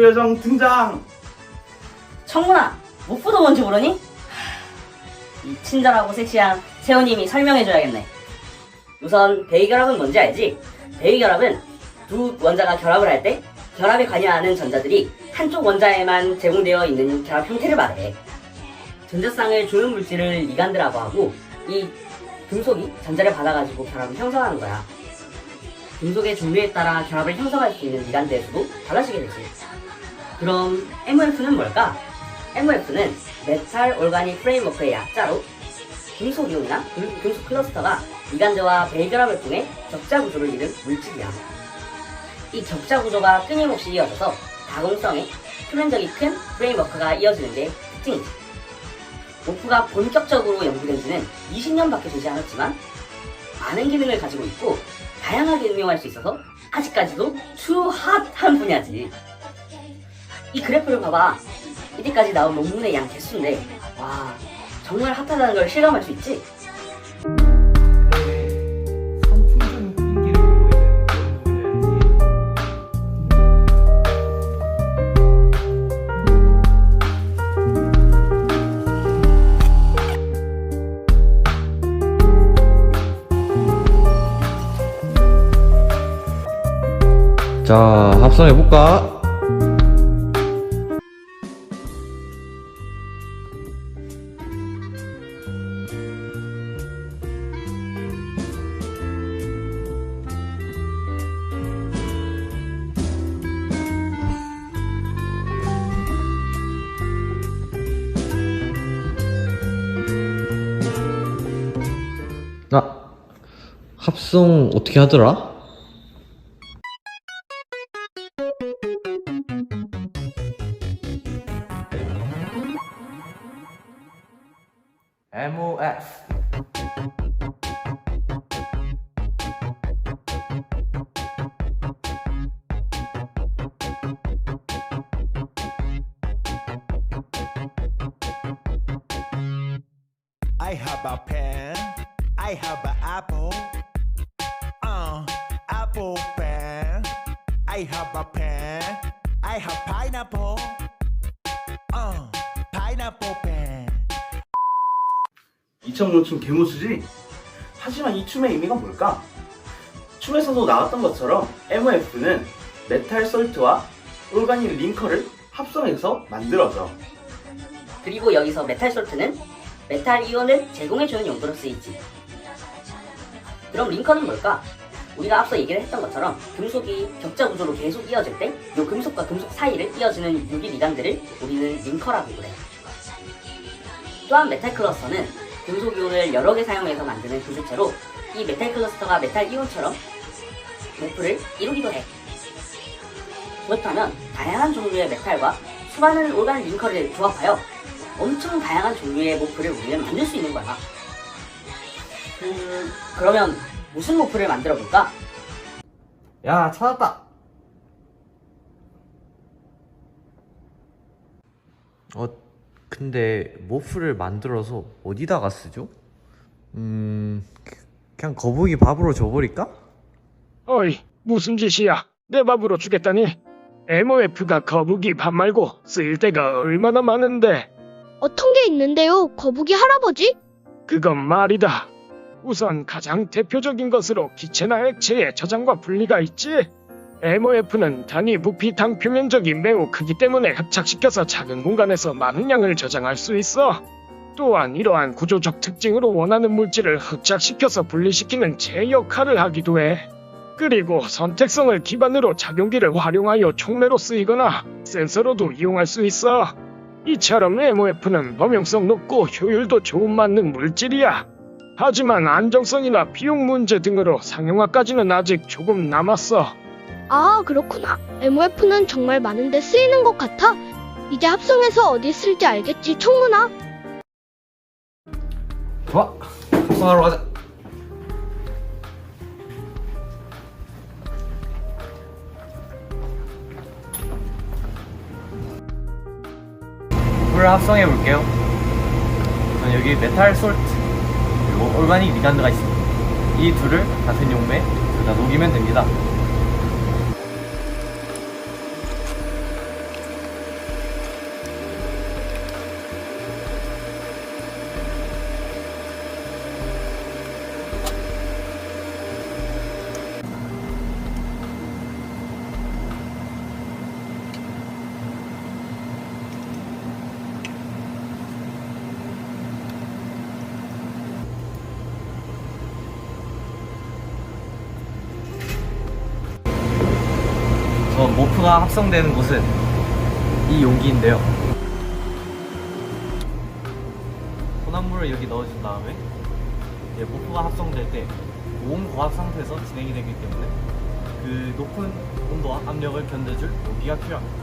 요정 등장! 청문아, 목부도 뭔지 모르니? 이 친절하고 섹시한 세호님이 설명해줘야겠네. 우선 베이결합은 뭔지 알지? 베이결합은 두 원자가 결합을 할 때 결합에 관여하는 전자들이 한쪽 원자에만 제공되어 있는 결합 형태를 말해. 전자쌍을 주는 물질을 리간드라고 하고 이 금속이 전자를 받아가지고 결합을 형성하는 거야. 금속의 종류에 따라 결합을 형성할 수 있는 수도 달라지게 되지. 그럼 MOF는 뭘까? MOF는 메탈 올가닉 프레임워크의 약자로 금속 이온이나 금, 금속 클러스터가 이간저와 베이결합을 통해 적자 구조를 이룬 물질이야. 이 적자 구조가 끊임없이 이어져서 가공성에 표면적이 큰 프레임워크가 이어지는 게 특징이지. 오프가 본격적으로 연구된 지는 20년밖에 되지 않았지만 많은 기능을 가지고 있고 다양하게 응용할 수 있어서 아직까지도 추핫한 분야지. 이 그래프를 봐봐. 이때까지 나온 논문의 양 개수인데 와 정말 핫하다는 걸 실감할 수 있지? 자, 합성해볼까? 아, 합성 어떻게 하더라? MOF I have a pen. I have an apple. Uh, apple pen. I have a pen. I have pineapple. Uh, pineapple pen. 이청용 춤 개무수지? 하지만 이 춤의 의미가 뭘까? 춤에서도 나왔던 것처럼 MOF는 메탈 솔트와 올가닉 링커를 합성해서 만들어져. 그리고 여기서 메탈 솔트는 메탈 이온을 제공해주는 용도로 쓰이지. 그럼 링커는 뭘까? 우리가 앞서 얘기를 했던 것처럼 금속이 격자 구조로 계속 이어질 때 이 금속과 금속 사이를 이어지는 유기 미간들을 우리는 링커라고 그래. 또한 메탈 클러스터는 금속 이온을 여러 개 사용해서 만드는 기술체로 이 메탈 클러스터가 메탈 이온처럼 모프를 이루기도 해. 그렇다면 다양한 종류의 메탈과 수많은 올가닉 링커를 조합하여 엄청 다양한 종류의 모프를 우리는 만들 수 있는 거야. 그, 그러면 무슨 모프를 만들어 볼까? 야, 찾았다! 어, 근데 모프를 만들어서 어디다가 쓰죠? 음, 그냥 거북이 밥으로 줘버릴까? 어이, 무슨 짓이야? 내 밥으로 주겠다니? MOF가 거북이 밥 말고 쓰일 때가 얼마나 많은데 어떤 게 있는데요, 거북이 할아버지? 그건 말이다. 우선 가장 대표적인 것으로 기체나 액체의 저장과 분리가 있지. MOF는 단위 부피 당 표면적이 매우 크기 때문에 흡착시켜서 작은 공간에서 많은 양을 저장할 수 있어. 또한 이러한 구조적 특징으로 원하는 물질을 흡착시켜서 분리시키는 제 역할을 하기도 해. 그리고 선택성을 기반으로 작용기를 활용하여 촉매로 쓰이거나 센서로도 이용할 수 있어. 이처럼 MOF는 범용성 높고 효율도 좋은 만능 물질이야. 하지만 안정성이나 비용 문제 등으로 상용화까지는 아직 조금 남았어. 아, 그렇구나. MOF는 정말 많은데 쓰이는 것 같아. 이제 합성해서 어디 쓸지 알겠지, 청문아? 좋아! 합성하러 가자! 물을 합성해 볼게요. 여기 메탈 솔트 그리고 올가닉 리간드가 있습니다. 이 둘을 같은 용매에 둘다 녹이면 됩니다. 모프가 합성되는 곳은 이 용기인데요. 혼합물을 여기 넣어준 다음에 이제 모프가 합성될 때 고온과학 상태에서 진행이 되기 때문에 그 높은 온도와 압력을 견뎌줄 용기가 필요합니다.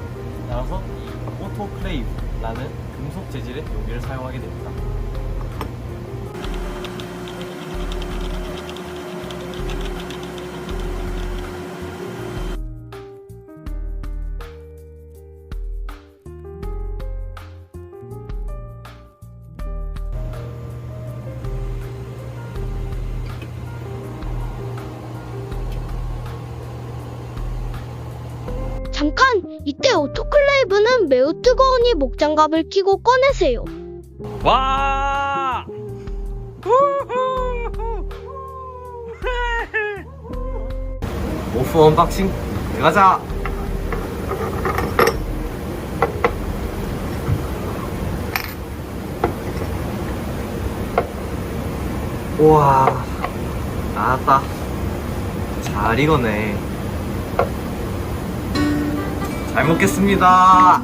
따라서 이 오토클레이브라는 금속 재질의 용기를 사용하게 됩니다. 잠깐! 이때 오토클레이브는 매우 뜨거우니 목장갑을 끼고 꺼내세요. 와! 모프 언박싱 가자. 우와, 나왔다. 잘 익었네. 잘 먹겠습니다.